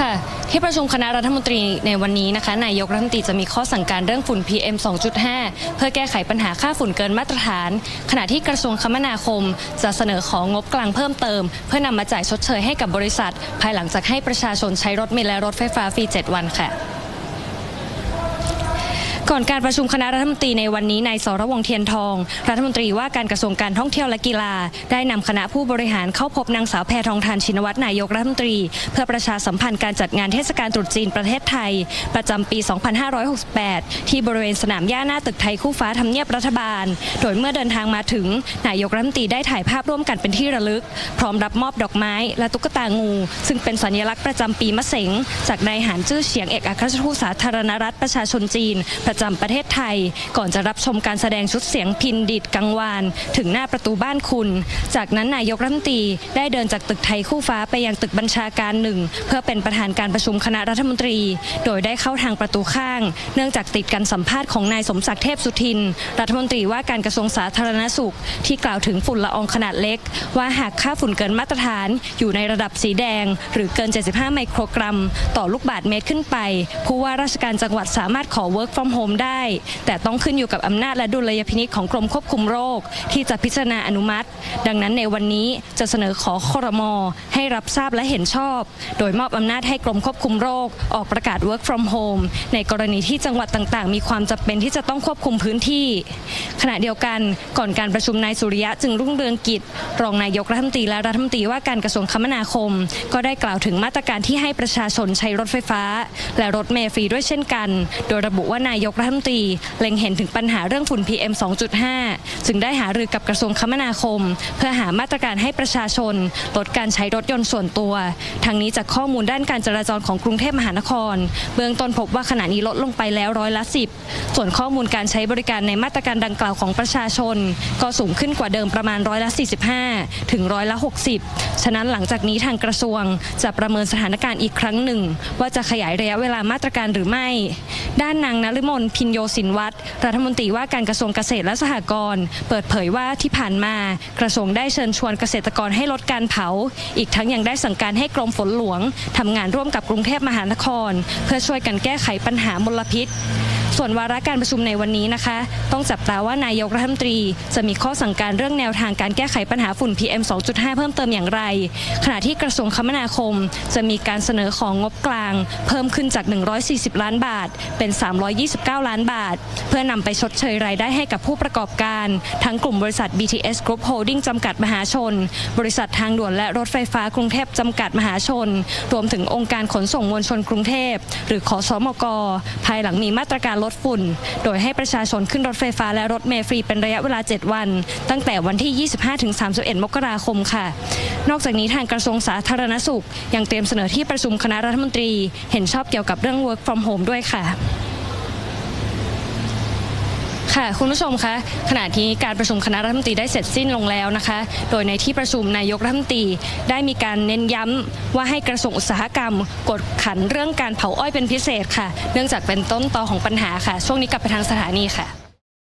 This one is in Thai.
ค่ะ ที่ประชุมคณะรัฐมนตรีในวันนี้นะคะ นายกรัฐมนตรีจะมีข้อสั่งการเรื่องฝุ่น PM 2.5 เพื่อแก้ไขปัญหาค่าฝุ่นเกินมาตรฐาน ขณะที่กระทรวงคมนาคม จะเสนอของงบกลางเพิ่มเติม เพื่อนำมาจ่ายชดเชยให้กับบริษัท ภายหลังจากให้ประชาชนใช้รถเมล์และรถไฟฟ้าฟรี 7 วันค่ะ ก่อนการประชุมคณะรัฐมนตรีในวันนี้นายสรวงเทียนทอง รัฐมนตรีว่าการกระทรวงการท่องเที่ยวและกีฬา ได้นำคณะผู้บริหารเข้าพบนางสาวแพทองทานชินวัตรนายกรัฐมนตรี เพื่อประชาสัมพันธ์การจัดงานเทศกาลตรุษจีนประเทศไทย ประจำปี 2568 ที่บริเวณสนามหญ้าหน้าตึกไทยคู่ฟ้าทำเนียบรัฐบาล โดยเมื่อเดินทางมาถึงนายกรัฐมนตรีได้ถ่ายภาพร่วมกันเป็นที่ระลึก พร้อมรับมอบดอกไม้ และตุ๊กตางู ซึ่งเป็นสัญลักษณ์ประจำปีมะเสงจากนายหานจื้อเฉียงเอกอัครราชทูตสาธารณรัฐประชาชนจีนประจำประเทศไทย ก่อนจะรับชมการแสดงชุดเสียงพินดิดกังวาน ถึงหน้าประตูบ้านคุณ จากนั้นนายกรัฐมนตรีได้เดินจากตึกไทยคู่ฟ้าไปยังตึกบัญชาการหนึ่งเพื่อเป็นประธานการประชุมคณะรัฐมนตรี โดยได้เข้าทางประตูข้าง เนื่องจากติดการสัมภาษณ์ของนายสมศักดิ์เทพสุทิน รัฐมนตรีว่าการกระทรวงสาธารณสุข ที่กล่าวถึงฝุ่นละอองขนาดเล็ก ว่าหากค่าฝุ่นเกินมาตรฐานอยู่ในระดับสีแดง หรือเกิน 75 ไมโครกรัม ต่อลูกบาศก์เมตรขึ้นไปผู้ว่าราชการจังหวัดสามารถขอ work from home ได้ แต่ต้องขึ้นอยู่กับอำนาจและดุลยพินิจของกรมควบคุมโรค ที่จะพิจารณาอนุมัติ ดังนั้นในวันนี้จะเสนอขอครมให้รับทราบและเห็นชอบ โดยมอบอำนาจให้กรมควบคุมโรค ออกประกาศ work from home ในกรณีที่จังหวัดต่างๆ มีความจำเป็นที่จะต้องควบคุมพื้นที่ ขณะเดียวกันก่อนการประชุมนายสุริยะจึงรุ่งเรืองกิจ รองนายกรัฐมนตรีและรัฐมนตรีว่าการกระทรวงคมนาคม ก็ได้กล่าวถึงมาตรการที่ให้ประชาชนใช้รถไฟฟ้า และรถเมล์ฟรีด้วยเช่นกัน โดยระบุว่านายกรัฐมนตรีเล็งเห็นถึงปัญหาเรื่องฝุ่น PM 2.5 จึงได้หารือกับกระทรวงคมนาคม เพื่อหามาตรการให้ประชาชน ลดการใช้รถยนต์ส่วนตัวทางนี้จากข้อมูลด้านการจราจรของกรุงเทพมหานคร เบื้องต้นพบว่าขณะนี้ลดลงไปแล้วร้อยละ 10 ส่วนข้อมูลการใช้บริการในมาตรการดังกล่าวของประชาชน ก็สูงขึ้นกว่าเดิมประมาณร้อยละ 45 ถึงร้อยละ 60 ฉะนั้นหลังจากนี้ทางกระทรวงจะประเมินสถานการณ์อีกครั้งหนึ่ง ว่าจะขยายระยะเวลามาตรการหรือไม่ ด้านนางนฤมลพินโยสินวัตรรัฐมนตรีว่าการกระทรวงเกษตรและสหกรณ์เปิดเผยว่าที่ผ่านมากระทรวงได้เชิญชวนเกษตรกรให้ลดการเผา อีกทั้งยังได้สั่งการให้กรมฝนหลวงทำงานร่วมกับกรุงเทพมหานคร เพื่อช่วยกันแก้ไขปัญหามลพิษส่วนวาระการประชุมในวันนี้นะคะ ต้องจับตาว่านายกรัฐมนตรี จะมีข้อสั่งการเรื่องแนวทางการแก้ไขปัญหาฝุ่น PM 2.5 เพิ่มเติมอย่างไร ขณะที่กระทรวงคมนาคม จะมีการเสนอของงบกลาง เพิ่มขึ้นจาก 140 ล้านบาท เป็น 329 ล้านบาท เพื่อนำไปชดเชยรายได้ให้กับผู้ประกอบการ ทั้งกลุ่มบริษัท BTS Group Holding จำกัดมหาชน บริษัททางด่วนและรถไฟฟ้ากรุงเทพจำกัดมหาชน รวมถึงองค์การขนส่งมวลชนกรุงเทพหรือขอสมก ภายหลังมีมาตรการลดฝุ่น โดยให้ประชาชนขึ้นรถไฟฟ้าและรถเมล์ฟรีเป็นระยะเวลา 7 วัน ตั้งแต่วันที่ 25-31 มกราคมค่ะ นอกจากนี้ทางกระทรวงสาธารณสุข ยังเตรียมเสนอที่ประชุมคณะรัฐมนตรี เห็นชอบเกี่ยวกับเรื่อง work from home ด้วยค่ะ ค่ะคุณผู้ชมคะขณะที่การประชุมคณะรัฐมนตรีได้เสร็จสิ้นลงแล้วนะคะ โดยในที่ประชุมนายกรัฐมนตรีได้มีการเน้นย้ำว่าให้กระทรวงอุตสาหกรรม กดขันเรื่องการเผาอ้อยเป็นพิเศษค่ะ เนื่องจากเป็นต้นตอของปัญหาค่ะ ช่วงนี้กลับไปทางสถานีค่ะ